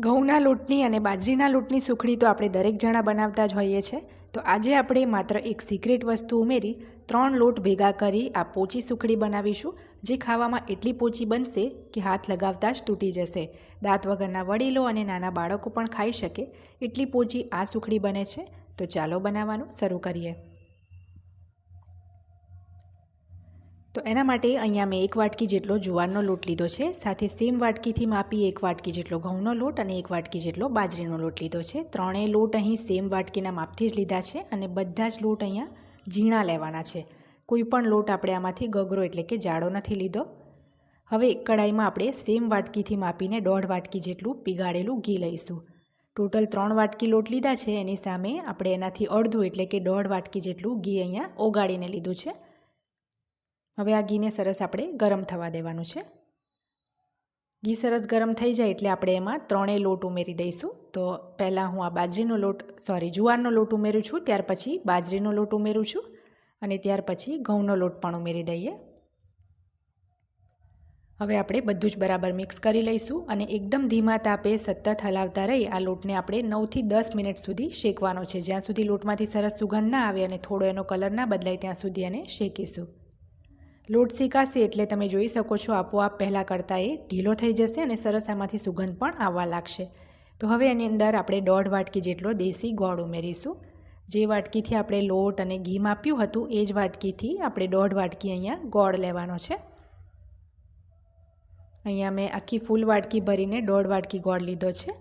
ઘઉંના લોટની અને બાજરીના લોટની સુખડી તો આપણે દરેક જણા બનાવતા જ હોઈએ છીએ. તો આજે આપણે માત્ર એક સિક્રેટ વસ્તુ ઉમેરી, ત્રણ લોટ ભેગા કરી આ પોચી સુખડી બનાવીશું, જે ખાવામાં એટલી પોચી બનશે કે હાથ લગાવતા જ તૂટી જશે. દાંત વગરના વડીલો અને નાના બાળકો પણ ખાઈ શકે. એટલી પોચી આ સુખડી બને છે. તો ચાલો બનાવવાનું શરૂ કરીએ. તો એના માટે અહીંયા મેં એક વાટકી જેટલો જુવારનો લોટ લીધો છે, સાથે સેમ વાટકીથી માપી એક વાટકી જેટલો ઘઉંનો લોટ અને એક વાટકી જેટલો બાજરીનો લોટ લીધો છે. ત્રણેય લોટ અહીં સેમ વાટકીના માપથી જ લીધા છે અને બધા જ લોટ અહીંયા ઝીણા લેવાના છે. કોઈ પણ લોટ આપણે આમાંથી ગગરો એટલે કે જાડો નથી લીધો. હવે કડાઈમાં આપણે સેમ વાટકીથી માપીને દોઢ વાટકી જેટલું પીગાળેલું ઘી લઈશું. ટોટલ ત્રણ વાટકી લોટ લીધા છે, એની સામે આપણે એનાથી અડધું એટલે કે દોઢ વાટકી જેટલું ઘી અહીંયા ઓગાળીને લીધું છે. હવે આ ઘીને સરસ આપણે ગરમ થવા દેવાનું છે. ઘી સરસ ગરમ થઈ જાય એટલે આપણે એમાં ત્રણેય લોટ ઉમેરી દઈશું. તો પહેલાં હું આ બાજરીનો લોટ સોરી જુવારનો લોટ ઉમેરું છું, ત્યાર પછી બાજરીનો લોટ ઉમેરું છું અને ત્યાર પછી ઘઉંનો લોટ પણ ઉમેરી દઈએ. હવે આપણે બધું જ બરાબર મિક્સ કરી લઈશું અને એકદમ ધીમા તાપે સતત હલાવતા રહી આ લોટને આપણે નવથી દસ મિનિટ સુધી શેકવાનો છે. જ્યાં સુધી લોટમાંથી સરસ સુગંધ ના આવે અને થોડો એનો કલર ના બદલાય, ત્યાં સુધી એને શેકીશું. લોટ શેકાશે એટલે તમે જોઈ શકો છો આપોઆપ પહેલાં કરતાં એ ઢીલો થઈ જશે અને સરસ આમાંથી સુગંધ પણ આવવા લાગશે. તો હવે એની અંદર આપણે દોઢ વાટકી જેટલો દેશી ગોળ ઉમેરીશું. જે વાટકીથી આપણે લોટ અને ઘી માપ્યું હતું, એ જ વાટકીથી આપણે દોઢ વાટકી અહીંયા ગોળ લેવાનો છે. અહીંયા મેં આખી ફૂલ વાટકી ભરીને દોઢ વાટકી ગોળ લીધો છે.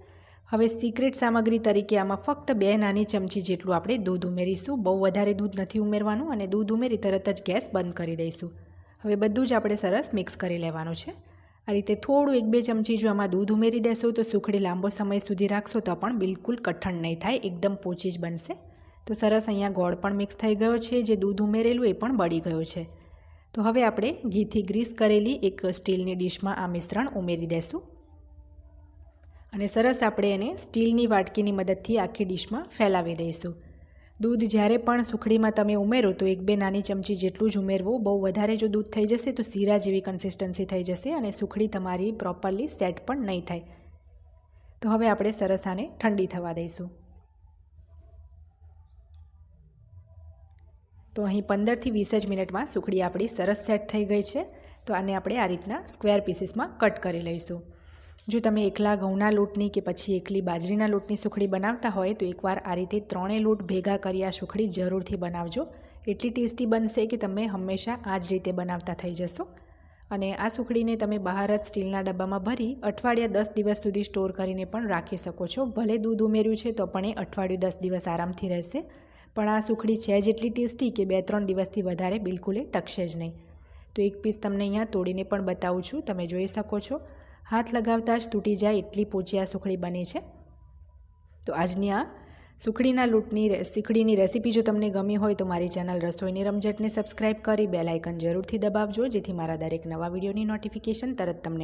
હવે સિક્રેટ સામગ્રી તરીકે આમાં ફક્ત બે નાની ચમચી જેટલું આપણે દૂધ ઉમેરીશું. બહુ વધારે દૂધ નથી ઉમેરવાનું અને દૂધ ઉમેરી તરત જ ગેસ બંધ કરી દઈશું. હવે બધું જ આપણે સરસ મિક્સ કરી લેવાનું છે. આ રીતે થોડું એક બે ચમચી જો આમાં દૂધ ઉમેરી દેશો તો સુખડી લાંબો સમય સુધી રાખશો તો પણ બિલકુલ કઠણ નહીં થાય, એકદમ પોચી જ બનશે. તો સરસ અહીંયા ગોળ પણ મિક્સ થઈ ગયો છે, જે દૂધ ઉમેરેલું એ પણ બળી ગયું છે. તો હવે આપણે ઘીથી ગ્રીસ કરેલી એક સ્ટીલની ડીશમાં આ મિશ્રણ ઉમેરી દેશું. અને સરસ આપણે એને સ્ટીલની વાટકીની મદદથી આખી ડીશમાં ફેલાવી દઈશું. દૂધ જ્યારે પણ સુખડીમાં તમે ઉમેરો, તો એક બે નાની ચમચી જેટલું જ ઉમેરવું. બહુ વધારે જો દૂધ થઈ જશે, તો શીરા જેવી કન્સિસ્ટન્સી થઈ જશે અને સુખડી તમારી પ્રોપરલી સેટ પણ નહીં થાય. તો હવે આપણે સરસ આને ઠંડી થવા દઈશું. તો અહીં પંદરથી વીસ જ મિનિટમાં સુખડી આપણી સરસ સેટ થઈ ગઈ છે. તો આને આપણે આ રીતના સ્ક્વેર પીસીસમાં કટ કરી લઈશું. જો તમે એકલા ઘઉંના લોટની કે પછી એકલી બાજરીના લોટની સુખડી બનાવતા હોય, તો એકવાર આ રીતે ત્રણેય લોટ ભેગા કરી આ સુખડી જરૂરથી બનાવજો. એટલી ટેસ્ટી બનશે કે તમે હંમેશા આ જ રીતે બનાવતા થઈ જશો. અને આ સુખડીને તમે બહાર જ સ્ટીલના ડબ્બામાં ભરી અઠવાડિયા દસ દિવસ સુધી સ્ટોર કરીને પણ રાખી શકો છો. ભલે દૂધ ઉમેર્યું છે, તો પણ એ અઠવાડિયું દસ દિવસ આરામથી રહેશે. પણ આ સુખડી છે જેટલી ટેસ્ટી કે બે ત્રણ દિવસથી વધારે બિલકુલ ટકશે જ નહીં. તો એક પીસ તમને અહીંયા તોડીને પણ બતાવું છું. તમે જોઈ શકો છો. હાથ લગાવતા જ તૂટી જાય એટલી પોચી આ સુખડી બની છે. તો આજની આ સુખડીના લૂંટની સુખડીની રેસીપી જો તમને ગમી હોય તો મારી ચેનલ રસોઈની રમઝટને સબસ્ક્રાઇબ કરી બેલ આઇકન જરૂરથી દબાવજો, જેથી મારા દરેક નવા વિડીયોની નોટિફિકેશન તરત તમને